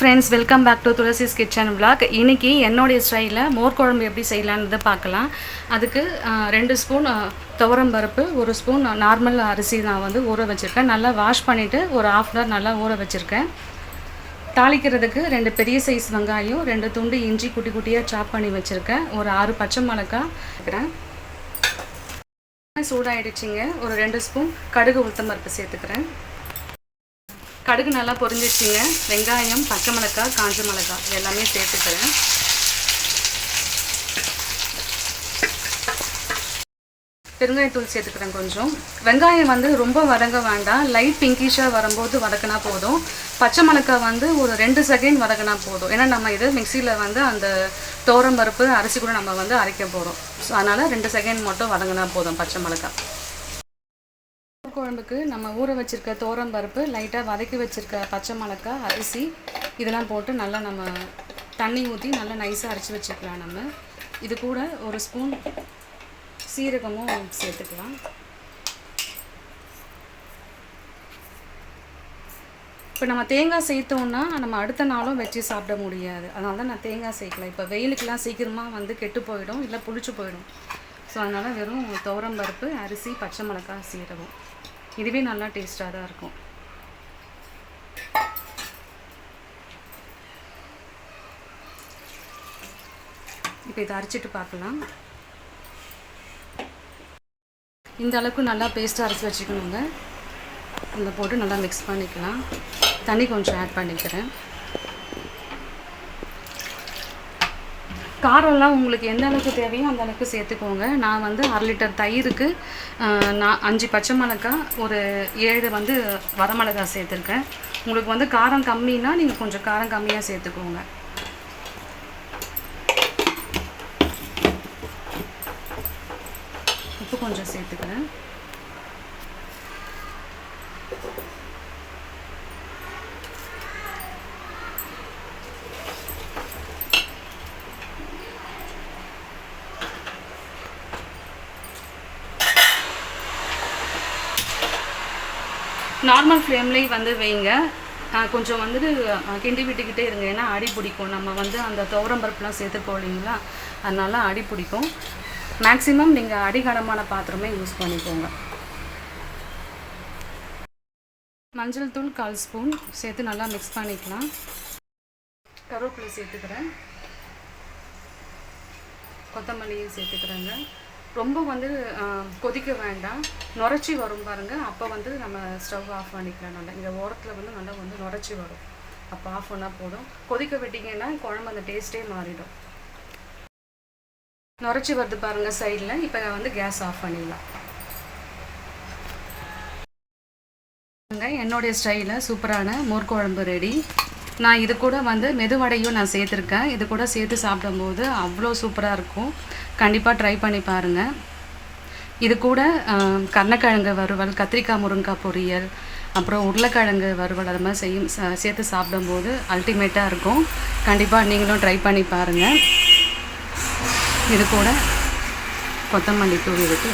Friends welcome back to Thulasi's kitchen vlog இன்னைக்கு என்னுடைய ஸ்டைலில் மோர் குழம்பு எப்படி செய்யலான்றதை பார்க்கலாம். அதுக்கு ரெண்டு ஸ்பூன் துவரம் பருப்பு ஒரு ஸ்பூன் நார்மல் அரிசி நான் வந்து ஊற வச்சுருக்கேன். நல்லா வாஷ் பண்ணிவிட்டு ஒரு ஆஃப் அன் நல்லா ஊற வச்சுருக்கேன். தாளிக்கிறதுக்கு ரெண்டு பெரிய சைஸ் வெங்காயம் ரெண்டு துண்டு இஞ்சி குட்டி குட்டியாக சாப் பண்ணி வச்சுருக்கேன். ஒரு ஆறு பச்சை மிளகாய் வைக்கிறேன் சூடாகிடுச்சிங்க ஒரு ரெண்டு ஸ்பூன் கடுகு உளுத்தம் பருப்பு சேர்த்துக்கிறேன். கடுகு நல்லா பொரிஞ்சிடுச்சிங்க. வெங்காயம் பச்சை மிளகாய் காஞ்ச மிளகாய் எல்லாமே சேர்த்துக்கிறேன். பெருங்காயத்தூள் சேர்த்துக்கிறேன் கொஞ்சம். வெங்காயம் வந்து ரொம்ப வதங்க வேண்டாம். லைட் பிங்கிஷாக வரும்போது வதக்கினா போதும். பச்சை மிளகாய் வந்து ஒரு ரெண்டு செகண்ட் வதக்கினா போதும். ஏன்னா நம்ம இது மிக்சியில் வந்து அந்த தோரம் பருப்பு அரிசி கூட நம்ம வந்து அரைக்க போகிறோம் ஸோ அதனால் ரெண்டு செகண்ட் மட்டும் வதங்கினா போதும் பச்சை மிளகாய். குழம்புக்கு நம்ம ஊற வச்சிருக்க தோரம் பருப்பு லைட்டாக வதக்கி வச்சிருக்க பச்சை மிளகா அரிசி இதெல்லாம் போட்டு நல்லா நம்ம தண்ணி ஊற்றி நல்லா நைஸாக அரைச்சி வச்சுக்கலாம் நம்ம. இது கூட ஒரு ஸ்பூன் சீரகமும் சேர்த்துக்கலாம். இப்போ நம்ம தேங்காய் சேர்த்தோம்னா நம்ம அடுத்த நாளும் வச்சு சாப்பிட முடியாது. அதனால தான் நான் தேங்காய் சேர்க்கல. இப்போ வெயிலுக்கெல்லாம் சீக்கிரமாக வந்து கெட்டு போயிடும் இல்லை புளிச்சு போயிடும். ஸோ அதனால் வெறும் துவரம் பருப்பு அரிசி பச்சை மிளகாய் சீரகம். இதுவே நல்லா டேஸ்ட்டாக தான் இருக்கும். இப்போ இதை அரைச்சிட்டு பார்க்கலாம். இந்த அளவுக்கு நல்லா பேஸ்ட்டாக அரைச்சி வச்சுக்கணுங்க. அதில் போட்டு நல்லா மிக்ஸ் பண்ணிக்கலாம். தண்ணி கொஞ்சம் ஆட் பண்ணிக்கிறேன். காரம்லாம் உங்களுக்கு எந்த அளவுக்கு தேவையோ அந்த அளவுக்கு சேர்த்துக்கோங்க. நான் வந்து அரை லிட்டர் தயிருக்கு நான் அஞ்சு பச்சை மிளகா ஒரு ஏழு வந்து வரமிளகா சேர்த்துருக்கேன். உங்களுக்கு வந்து காரம் கம்மின்னா நீங்கள் கொஞ்சம் காரம் கம்மியாக சேர்த்துக்கோங்க. உப்பு கொஞ்சம் சேர்த்துக்கிறேன். நார்மல் ஃப்ளேம்லேயும் வந்து வைங்க. கொஞ்சம் வந்துட்டு கிண்டி விட்டுக்கிட்டே இருங்க. ஏன்னா அடி பிடிக்கும். நம்ம வந்து அந்த துவரம் பருப்புலாம் சேர்த்துப்போம் இல்லைங்களா? அதனால அடி பிடிக்கும். மேக்ஸிமம் நீங்கள் அடிகடமான பாத்திரமே யூஸ் பண்ணிக்கோங்க. மஞ்சள் தூள் கால் ஸ்பூன் சேர்த்து நல்லா மிக்ஸ் பண்ணிக்கலாம். கருவேப்பிலை சேர்த்துக்கிறேன். கொத்தமல்லியும் சேர்த்துக்கிறேங்க. ரொம்ப வந்து கொதிக்க வேண்டாம். நுரைச்சி வரும் பாருங்க. அப்போ வந்து நம்ம ஸ்டவ் ஆஃப் பண்ணிக்கலாம் நல்லா இந்த ஓரத்தில் வந்து நல்லா வந்து நுரைச்சி வரும். அப்போ ஆஃப் பண்ணால் போதும். கொதிக்க விட்டிங்கன்னா குழம்பு அந்த டேஸ்ட்டே மாறிடும். நுரைச்சி வருது பாருங்க சைடில் இப்போ வந்து கேஸ் ஆஃப் பண்ணிடலாம். என்னுடைய ஸ்டைலில் சூப்பரான மோர் குழம்பு ரெடி நான் இது கூட வந்து மெதுவடையும் நான் சேர்த்துருக்கேன். இது கூட சேர்த்து சாப்பிடும்போது அவ்வளோ சூப்பராக இருக்கும். கண்டிப்பாக ட்ரை பண்ணி பாருங்கள் இது கூட ஆஹ், வறுவல் கத்திரிக்காய் முருங்கைக்காய் பொரியல் அப்புறம் உருளைக்கிழங்கு வறுவல் அது மாதிரி செய்யும் ச- சேர்த்து சாப்பிடும்போது அல்டிமேட்டாக இருக்கும். கண்டிப்பாக நீங்களும் ட்ரை பண்ணி பாருங்கள் இது கூட கொத்தமல்லி தூவி விட்டு